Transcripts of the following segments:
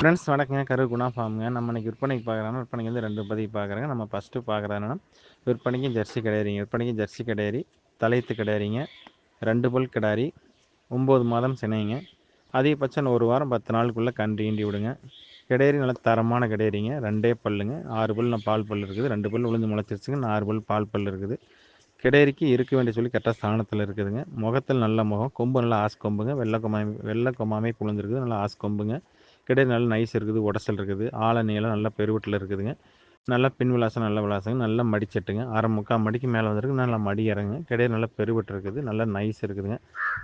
Friends வணக்கங்க. கரு குணா ஃபார்முங்க நம்ம இன்றைக்கி விற்பனைக்கு பார்க்குறாங்க. விற்பனைக்கு வந்து ரெண்டு பதிவு பார்க்குறாங்க. நம்ம ஃபஸ்ட்டு பார்க்குறாங்கன்னா விற்பனைக்கும் ஜெர்சி கிடையாதுங்க விற்பனைக்கும் ஜெர்சி கிடையாது தலையத்து கிடையாதுங்க ரெண்டு பல் கிடாரி ஒம்பது மாதம் சினைங்க. அதிகபட்சம் ஒரு வாரம் பத்து நாளுக்குள்ளே கன்று ஈண்டி விடுங்க. கிடையறி நல்ல தரமான கிடையறிங்க. ரெண்டே பல்லுங்க. ஆறு பல் நான் பால் பல் இருக்குது. ரெண்டு பல் உளுந்து முளைச்சிருச்சுங்க. ஆறு பல் பால் பல் இருக்குது. கிடையறிக்கு இருக்க வேண்டிய சொல்லி கரெக்டாக ஸ்தானத்தில் இருக்குதுங்க. முகத்தில் நல்ல முகம் கொம்பு நல்லா ஆசு கொம்புங்க. வெள்ளை கொமாமி வெள்ளை கொமாமே புழுந்துருக்குது. நல்லா ஆசு கொம்புங்க. கிடையாது நல்ல நைஸ் இருக்குது உடசல் இருக்குது. ஆழ நீளம் நல்ல பெருவட்டில் இருக்குதுங்க. நல்லா பின் விலாசம் நல்ல விலாசங்க நல்லா மடிச்சட்டுங்க அரை முக்கால் மடிக்கு மேலே வந்திருக்கு நல்லா மடி இறங்குங்க. கிடையாது நல்லா பெருவட்டு இருக்குது நல்லா நைஸ் இருக்குதுங்க.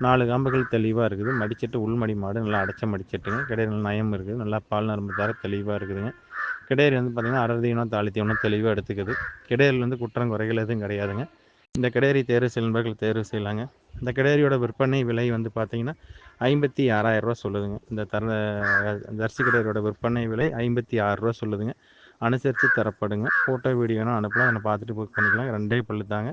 நாலு காம்புகள் தெளிவாக இருக்குது. மடிச்சட்டு உள்மடி மாடு நல்லா அடைச்ச மடிச்சட்டுங்க கிடையாது நல்லா நயம் இருக்குது நல்லா பால் நரம்பு தர தெளிவாக இருக்குதுங்க. கிடையாது வந்து பார்த்திங்கன்னா அறுபதீனம் தாளித்தீவனம் தெளிவாக எடுத்துக்குது. கிடையாது வந்து குற்றம் குறைகள் எதுவும் கிடையாதுங்க. இந்த கிடேரி தேர்வு செய்யும் தேர்வு செய்யலாங்க. இந்த கிடேரியோட விற்பனை விலை வந்து பார்த்தீங்கன்னா ஐம்பத்தி ஆறாயிரரூவா சொல்லுதுங்க. இந்த தர ஜர்சி கிடேரியோட விற்பனை விலை ஐம்பத்தி ஆறுரூவா சொல்லுதுங்க. அனுசரித்து தரப்படுங்க. ஃபோட்டோ வீடியோனா அனுப்பலாம். அதை பார்த்துட்டு புக் பண்ணிக்கலாம். ரெண்டே பல்லு தாங்க.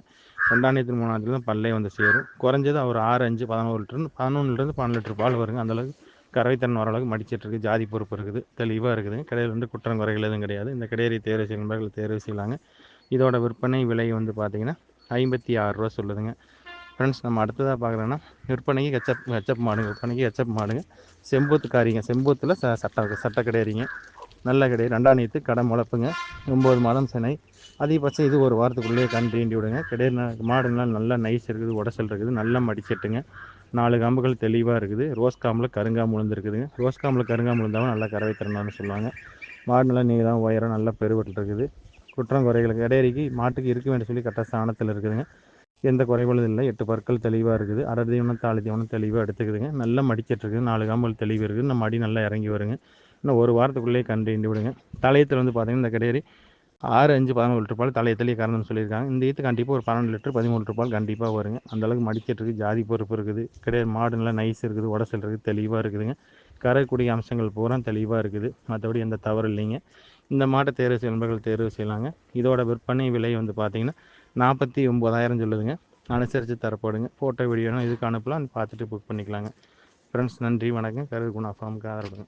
ரெண்டாயிரத்தி மூணாயிரத்துல தான் பல்லே வந்து சேரும். குறைஞ்சது ஒரு ஆறு அஞ்சு பதினோரு லிட்டர் பதினொன்றுலேருந்து பன்னெண்டு லிட்டர் பால் வருங்க. அந்தளவுக்கு கறவைத்தன்மை வர அளவுக்கு மடிச்சிட்டு இருக்குது ஜாதி பொறுப்பு இருக்குது. தெளிவாக இருக்குதுங்க கடையில் வந்து குற்றம் குறைகள் எதுவும் கிடையாது. இந்த கடையறி தேர்வு செய்யும் தேர்வு செய்யலாங்க. இதோட விற்பனை விலை வந்து பார்த்திங்கன்னா ஐம்பத்தி ஆறுரூவா சொல்லுதுங்க. ஃப்ரெண்ட்ஸ் நம்ம அடுத்ததாக பார்க்குறோன்னா விற்பனைக்கு கச்சப் கச்சப் மாடுங்க. விற்பனைக்கு கச்சப் மாடுங்க. செம்பூத்துக்காரிங்க. செம்பூத்தில் ச சட்டை சட்டை கிடையாதுங்க நல்ல கிடையாது ரெண்டாம் நீத்து கடை முளப்புங்க. ஒம்பது மாதம் சினை அதிகபட்சம் இது ஒரு வாரத்துக்குள்ளேயே கண் தீண்டி விடுங்க. கிடையாது மாடுனால் நல்லா நைஸ் இருக்குது. உடசல் இருக்குது. நல்லா மடிச்சட்டுங்க நாலு காம்புகள் தெளிவாக இருக்குது. ரோஸ் காம்பில் கருங்காம்பு விழுந்துருக்குதுங்க ரோஸ் காம்பில் கருங்காம்பு விழுந்தாலும் நல்லா கறவை தரணும்னு சொல்லுவாங்க. மாடு நல்லா தான் உயரம் நல்லா பெருவட்டில் இருக்குது. குற்றம் குறைகளுக்கு இடையறிக்கு மாட்டுக்கு இருக்க வேண்டிய சொல்லி கரெக்டாக ஸ்தானத்தில் இருக்குதுங்க. எந்த குறைபாடும் இல்லை. எட்டு பற்கள் தெளிவாக இருக்குது. அரை தீவனம் தாலி தீவனம் தெளிவாக எடுத்துக்குதுங்க. நல்லா மடிச்சிட்ருக்குது நாலு காம்பல் தெளிவு இருக்குது. இந்த மடி நல்லா இறங்கி வருங்க. இன்னும் ஒரு வாரத்துக்குள்ளேயே கண்டு விடுங்க. தலையத்தில் வந்து பார்த்திங்கன்னா இந்த கிடையாது ஆறு அஞ்சு பதினோரு லிட்டர் பால் தலையத்திலேயே கறந்துன்னு சொல்லியிருக்காங்க. இந்த ஈத்து கண்டிப்பாக ஒரு பன்னெண்டு லிட்டர் பதிமூணு லிட்டர் பால் கண்டிப்பாக வருங்க. அந்தளவுக்கு மடிச்சிட்ருக்கு ஜாதி பொறுப்பு இருக்குது. கிடையாது மாடு நல்லா நைஸ் இருக்குது. உடசல் இருக்குது. தெளிவாக இருக்குதுங்க. கரக்கூடிய அம்சங்கள் பூரா தெளிவாக இருக்குது. மற்றபடி எந்த தவறு இல்லைங்க. இந்த மாட்டை தேர்வு செய்யும் தேர்வு செய்யலாங்க. இதோட விற்பனை விலை வந்து பார்த்தீங்கன்னா நாற்பத்தி ஒம்பதாயிரம் சொல்லுதுங்க. அனுசரித்து தரப்படுங்க. ஃபோட்டோ வீடியோனா இதுக்கு அனுப்பலாம். பார்த்துட்டு புக் பண்ணிக்கலாங்க. ஃப்ரெண்ட்ஸ் நன்றி வணக்கம். கருகுணா ஃபார்முக்கு ஆதரவுங்க.